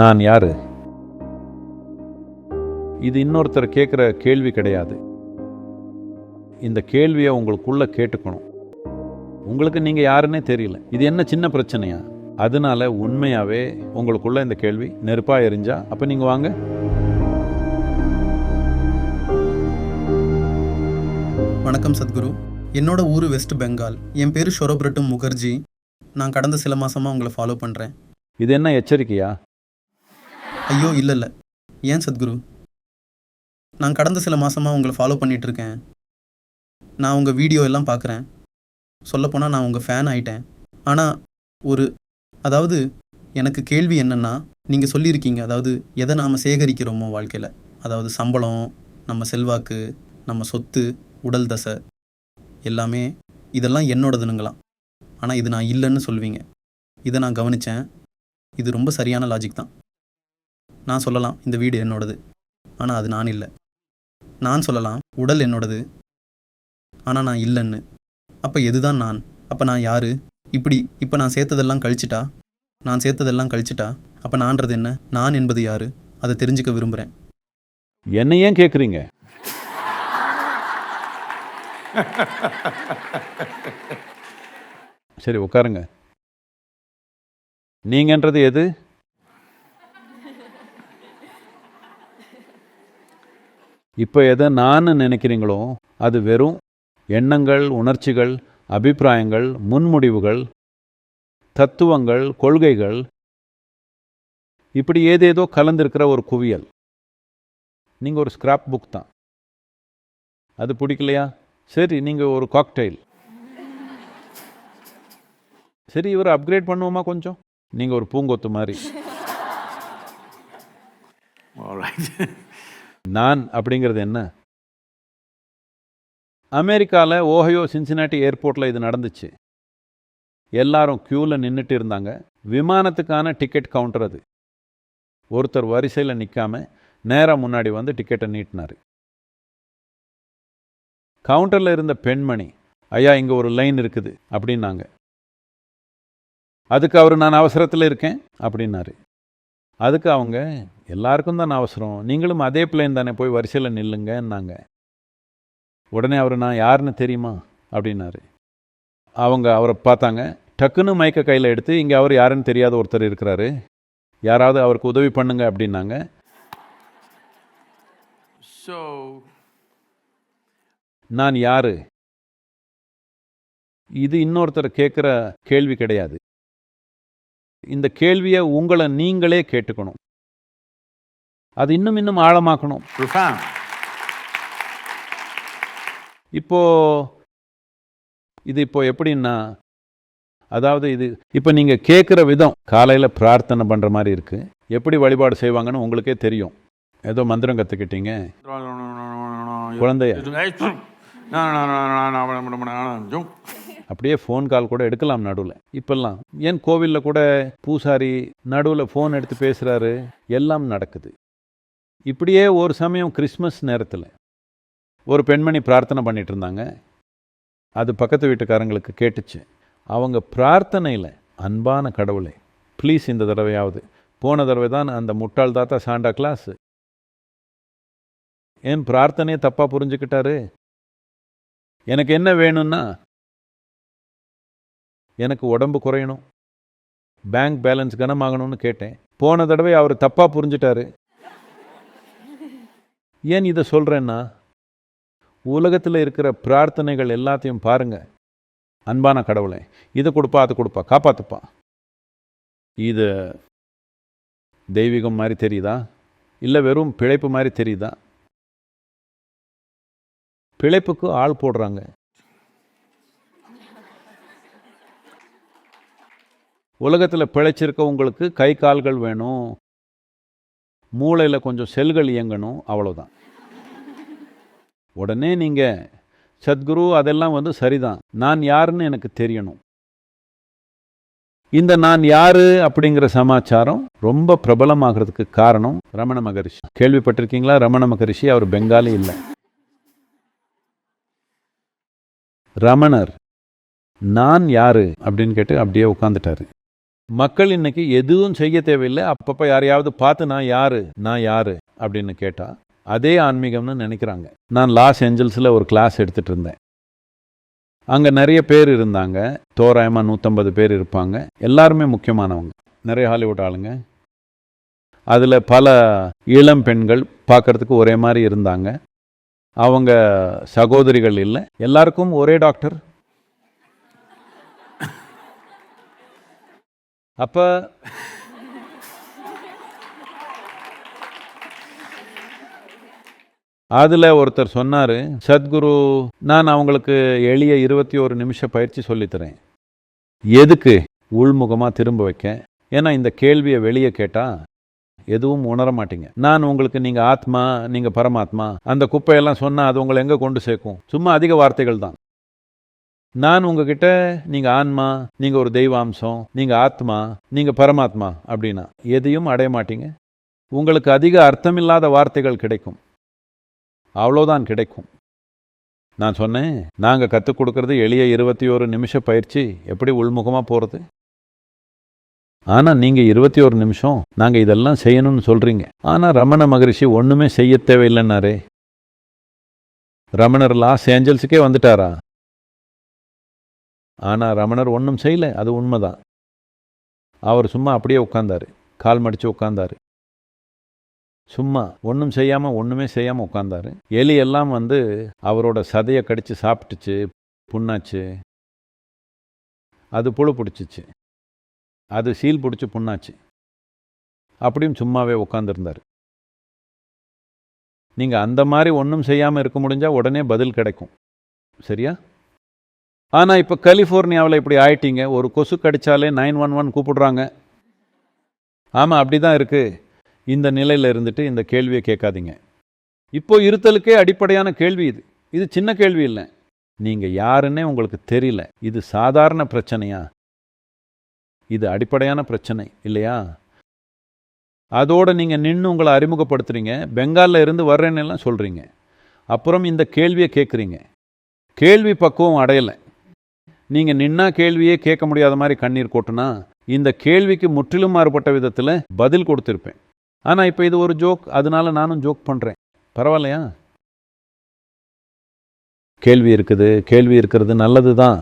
நான் யாரு? இது இன்னொருத்தர் கேட்குற கேள்வி கிடையாது. இந்த கேள்வியை உங்களுக்குள்ள கேட்டுக்கணும். உங்களுக்கு நீங்கள் யாருன்னே தெரியல. இது என்ன சின்ன பிரச்சனையா? அதனால உண்மையாகவே உங்களுக்குள்ள இந்த கேள்வி நெருப்பாக எரிஞ்சா அப்போ நீங்கள் வாங்க. வணக்கம் சத்குரு. என்னோட ஊர் வெஸ்ட் பெங்கால். என் பேர் ஷொரப்ரட்டும் முகர்ஜி. நான் கடந்த சில மாசமாக உங்களை ஃபாலோ பண்ணுறேன் இது என்ன எச்சரிக்கையா? ஐயோ இல்லை இல்லை. ஏன் சத்குரு? நான் கடந்த சில மாதமாக உங்களை ஃபாலோ பண்ணிகிட்ருக்கேன் நான் உங்கள் வீடியோ எல்லாம் பார்க்குறேன் சொல்லப்போனால் நான் உங்கள் ஃபேன் ஆயிட்டேன். ஆனால் ஒரு அதாவது எனக்கு கேள்வி என்னென்னா நீங்கள் சொல்லியிருக்கீங்க அதாவது எதை நாம் சேகரிக்கிறோமோ வாழ்க்கையில்? அதாவது சம்பளம் நம்ம செல்வாக்கு நம்ம சொத்து உடல் தசை எல்லாமே இதெல்லாம் என்னோடதுனுங்களாம். ஆனால் இது நான் இல்லைன்னு சொல்வீங்க. இதை நான் கவனித்தேன் இது ரொம்ப சரியான லாஜிக் தான். நான் சொல்லலாம் இந்த வீடு என்னோடது. ஆனால் அது நான் இல்லை. நான் சொல்லலாம் உடல் என்னோடது. ஆனால் நான் இல்லைன்னு. அப்போ எதுதான் நான்? அப்போ நான் யாரு? இப்படி இப்போ நான் சேர்த்ததெல்லாம் கழிச்சிட்டா? நான் சேர்த்ததெல்லாம் கழிச்சிட்டா? அப்போ நான்றது என்ன? நான் என்பது யாரு? அதை தெரிஞ்சுக்க விரும்புகிறேன் என்ன ஏன் கேட்குறீங்க சரி உட்காருங்க. நீங்கன்றது எது? இப்போ எதை நான் நினைக்கிறீங்களோ அது வெறும் எண்ணங்கள் உணர்ச்சிகள் அபிப்பிராயங்கள் முன்முடிவுகள் தத்துவங்கள் கொள்கைகள். இப்படி ஏதேதோ கலந்திருக்கிற ஒரு குவியல். நீங்கள் ஒரு ஸ்கிராப் புக் தான். அது பிடிக்கலையா? சரி நீங்கள் ஒரு காக்டெயில் சரி இவரை அப்கிரேட் பண்ணுவோமா கொஞ்சம்? நீங்கள் ஒரு பூங்கொத்து மாதிரி. All right. நான் அப்படிங்கிறது என்ன? அமெரிக்காவில் ஓஹையோ சின்சினாட்டி ஏர்போர்ட்டில் இது நடந்துச்சு. எல்லாரும் க்யூவில் நின்றுட்டு இருந்தாங்க. விமானத்துக்கான டிக்கெட் கவுண்டர் அது. ஒருத்தர் வரிசையில் நிற்காம நேராக முன்னாடி வந்து டிக்கெட்டை நீட்டினார். கவுண்டரில் இருந்த பெண்மணி ஐயா இங்கே ஒரு லைன் இருக்குது அப்படின்னாங்க. அதுக்கு அவர் நான் அவசரத்தில் இருக்கேன் அப்படின்னாரு. அதுக்கு அவங்க எல்லாருக்கும் தான் அவசரம். நீங்களும் அதே பிளேன் தானே போய் வரிசையில் நில்லுங்கன்னாங்க. உடனே அவர் நான் யாருன்னு தெரியுமா? அப்படின்னாரு. அவங்க அவரை பார்த்தாங்க. டக்குன்னு மைக்க கையில் எடுத்து இங்கே அவர் யாருன்னு தெரியாத ஒருத்தர் இருக்கிறாரு. யாராவது அவருக்கு உதவி பண்ணுங்க அப்படின்னாங்க. So, நான் யாரு? இது இன்னொருத்தர் கேட்குற கேள்வி கிடையாது. இந்த கேள்வியை உங்களை நீங்களே கேட்டுக்கணும் அது இன்னும் இன்னும் ஆழமாக்கணும். இப்போ இது இப்போ எப்படின்னா அதாவது இது இப்போ நீங்கள் கேட்குற விதம் காலையில் பிரார்த்தனை பண்ணுற மாதிரி இருக்கு எப்படி வழிபாடு செய்வாங்கன்னு உங்களுக்கே தெரியும் ஏதோ மந்திரம் கற்றுக்கிட்டீங்க. குழந்தைய அப்படியே ஃபோன் கால் கூட எடுக்கலாம் நடுவில். இப்போல்லாம் ஏன் கோவிலில் கூட பூசாரி நடுவில் ஃபோன் எடுத்து பேசுகிறாரு எல்லாம் நடக்குது. இப்படியே ஒரு சமயம் கிறிஸ்மஸ் நேரத்தில் ஒரு பெண்மணி பிரார்த்தனை பண்ணிகிட்டு இருந்தாங்க. அது பக்கத்து வீட்டுக்காரங்களுக்கு கேட்டுச்சு. அவங்க பிரார்த்தனையில் அன்பான கடவுளே ப்ளீஸ் இந்த தடவையாவது போன தடவை தான் அந்த முட்டாள் தாத்தா சாண்டா கிளாஸ். ஏன் பிரார்த்தனையை தப்பாக புரிஞ்சுக்கிட்டாரு? எனக்கு என்ன வேணும்னா எனக்கு உடம்பு குறையணும். பேங்க் பேலன்ஸ் கனமாகணும்னு கேட்டேன். போன தடவை அவர் தப்பாக புரிஞ்சிட்டாரு. ஏன் இதை சொல்கிறேன்னா உலகத்தில் இருக்கிற பிரார்த்தனைகள் எல்லாத்தையும் பாருங்கள் அன்பான கடவுளை இதை கொடுப்பா அதை கொடுப்பா காப்பாற்றுப்பா இது தெய்வீகம் மாதிரி தெரியுதா? இல்லை வெறும் பிழைப்பு மாதிரி தெரியுதா? பிழைப்புக்கு ஆள் போடுறாங்க. உலகத்தில் பிழைச்சிருக்கவங்களுக்கு கை கால்கள் வேணும் மூளையில் கொஞ்சம் செல்கள் இயங்கணும் அவ்வளோதான் உடனே நீங்கள் சத்குரு அதெல்லாம் வந்து சரிதான். நான் யாருன்னு எனக்கு தெரியணும். இந்த நான் யாரு அப்படிங்கிற சமாச்சாரம் ரொம்ப பிரபலமாகிறதுக்கு காரணம் ரமண மகரிஷி. கேள்விப்பட்டிருக்கீங்களா? ரமண மகரிஷி அவர் பெங்காலி இல்லை. ரமணர் நான் யாரு? அப்படின்னு கேட்டு அப்படியே உட்காந்துட்டாரு மக்கள் இன்னைக்கு எதுவும் செய்ய தேவையில்லை. அப்பப்போ யாரையாவது பார்த்து நான் யாரு நான் யாரு அப்படின்னு கேட்டால் அதே ஆன்மீகம்னு நினைக்கிறாங்க. நான் லாஸ் ஏஞ்சல்ஸில் ஒரு கிளாஸ் எடுத்துகிட்டு இருந்தேன். அங்கே நிறைய பேர் இருந்தாங்க. தோராயமாக நூற்றம்பது பேர் இருப்பாங்க. எல்லாருமே முக்கியமானவங்க. நிறைய ஹாலிவுட் ஆளுங்க. அதில் பல இளம் பெண்கள் பார்க்கறதுக்கு ஒரே மாதிரி இருந்தாங்க. அவங்க சகோதரிகள் இல்லை. எல்லாருக்கும் ஒரே டாக்டர் அப்போ அதில் ஒருத்தர் சொன்னார் சத்குரு நான் அவங்களுக்கு எளிய இருபத்தி ஒரு நிமிஷ பயிற்சி சொல்லித்தரேன். எதுக்கு உள்முகமாக திரும்ப வைக்க? ஏன்னா இந்த கேள்வியை வெளியே கேட்டால் எதுவும் உணர மாட்டீங்க. நான் உங்களுக்கு நீங்கள் ஆத்மா நீங்கள் பரமாத்மா அந்த குப்பையெல்லாம் சொன்னால் அது உங்களை எங்கே கொண்டு சேர்க்கும்? சும்மா அதிக வார்த்தைகள் தான். நான் உங்ககிட்ட நீங்கள் ஆன்மா நீங்கள் ஒரு தெய்வாம்சம் நீங்கள் ஆத்மா நீங்கள் பரமாத்மா அப்படின்னா எதையும் அடைய மாட்டீங்க. உங்களுக்கு அதிக அர்த்தமில்லாத வார்த்தைகள் கிடைக்கும். அவ்வளோதான் கிடைக்கும். நான் சொன்னேன் நாங்கள் கற்றுக் கொடுக்குறது எளிய இருபத்தி ஒரு நிமிஷ பயிற்சி எப்படி உள்முகமாக போகிறது ஆனால் நீங்கள் இருபத்தி ஒரு நிமிஷம் நாங்கள் இதெல்லாம் செய்யணும்னு சொல்கிறீங்க ஆனால் ரமண மகரிஷி ஒன்றுமே செய்ய தேவையில்லைன்னாரே. ரமணர் லாஸ் ஏஞ்சல்ஸுக்கே வந்துட்டாரா? ஆனால் ரமணர் ஒன்றும் செய்யல அது உண்மைதான். அவர் சும்மா அப்படியே உட்காந்தார் கால் மடித்து உட்காந்தார் சும்மா ஒன்றும் செய்யாமல் ஒன்றுமே செய்யாமல் உட்காந்தார் எலி எல்லாம் வந்து அவரோட சதையை கடித்து சாப்பிட்டுச்சு புண்ணாச்சு. அது புழு பிடிச்சிச்சு. அது சீல் பிடிச்சி புண்ணாச்சு. அப்படியும் சும்மாவே உட்காந்துருந்தார் நீங்கள் அந்த மாதிரி ஒன்றும் செய்யாமல் இருக்க முடிஞ்சால் உடனே பதில் கிடைக்கும். சரியா? ஆனால் இப்போ கலிஃபோர்னியாவில் இப்படி ஆயிட்டீங்க. ஒரு கொசு கடித்தாலே நைன் ஒன் ஒன் கூப்பிடுறாங்க. ஆமாம் அப்படி தான் இருக்குது இந்த நிலையில் இருந்துட்டு இந்த கேள்வியை கேட்காதீங்க. இப்போ இருத்தலுக்கே அடிப்படையான கேள்வி இது. இது சின்ன கேள்வி இல்லை. நீங்கள் யாருன்னே உங்களுக்கு தெரியல. இது சாதாரண பிரச்சனையா? இது அடிப்படையான பிரச்சனை இல்லையா? அதோடு நீங்கள் நின்று உங்களை அறிமுகப்படுத்துறீங்க. பெங்காலில் இருந்து வர்றேன்னு எல்லாம் சொல்கிறீங்க அப்புறம் இந்த கேள்வியை கேட்குறீங்க. கேள்வி பக்குவம் அடையலை. நீங்கள் நின்னா கேள்வியே கேட்க முடியாத மாதிரி கண்ணீர் கொட்டுனா இந்த கேள்விக்கு முற்றிலும் மாறுபட்ட விதத்தில் பதில் கொடுத்துருப்பேன். ஆனால் இப்போ இது ஒரு ஜோக் அதனால நானும் ஜோக் பண்ணுறேன் பரவாயில்லையா? கேள்வி இருக்குது கேள்வி இருக்கிறது நல்லது தான்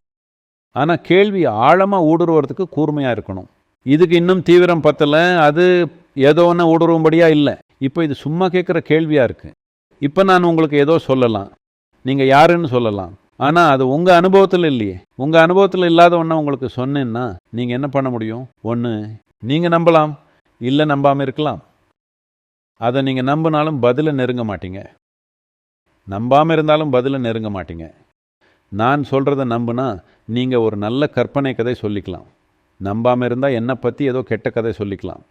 ஆனால் கேள்வி ஆழமாக ஊடுருவறதுக்கு கூர்மையாக இருக்கணும். இதுக்கு இன்னும் தீவிரம் பத்தலை அது ஏதோ ஒன்று ஊடுருவும்படியாக இல்லை. இப்போ இது சும்மா கேட்குற கேள்வியாக இருக்குது இப்போ நான் உங்களுக்கு ஏதோ சொல்லலாம். நீங்கள் யாருன்னு சொல்லலாம். ஆனால் அது உங்கள் அனுபவத்தில் இல்லையே. உங்கள் அனுபவத்தில் இல்லாத ஒன்றை உங்களுக்கு சொன்னேன்னா நீங்கள் என்ன பண்ண முடியும்? ஒன்று நீங்கள் நம்பலாம் இல்லை நம்பாமல் இருக்கலாம். அதை நீங்கள் நம்பினாலும் பதிலை நெருங்க மாட்டீங்க. நம்பாமல் இருந்தாலும் பதிலை நெருங்க மாட்டீங்க. நான் சொல்கிறத நம்புனா நீங்கள் ஒரு நல்ல கற்பனை கதை சொல்லிக்கலாம். நம்பாமல் இருந்தால் என்னை பற்றி ஏதோ கெட்ட கதை சொல்லிக்கலாம்.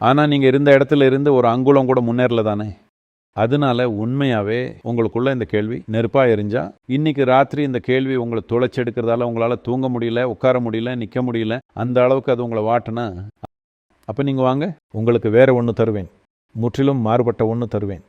ஆனால் நீங்கள் இருந்த இடத்துல இருந்து ஒரு அங்குலம் கூட முன்னேறல தானே? அதனால உண்மையாகவே உங்களுக்குள்ள இந்த கேள்வி நெருப்பாக எரிஞ்சா இன்னைக்கு ராத்திரி இந்த கேள்வி உங்களை துளைச்செடுக்கிறதால உங்களால் தூங்க முடியல உட்கார முடியல நிற்க முடியல அந்த அளவுக்கு அது உங்களை வாட்டுனா அப்போ நீங்கள் வாங்க உங்களுக்கு வேறு ஒன்று தருவேன். முற்றிலும் மாறுபட்ட ஒன்று தருவேன்.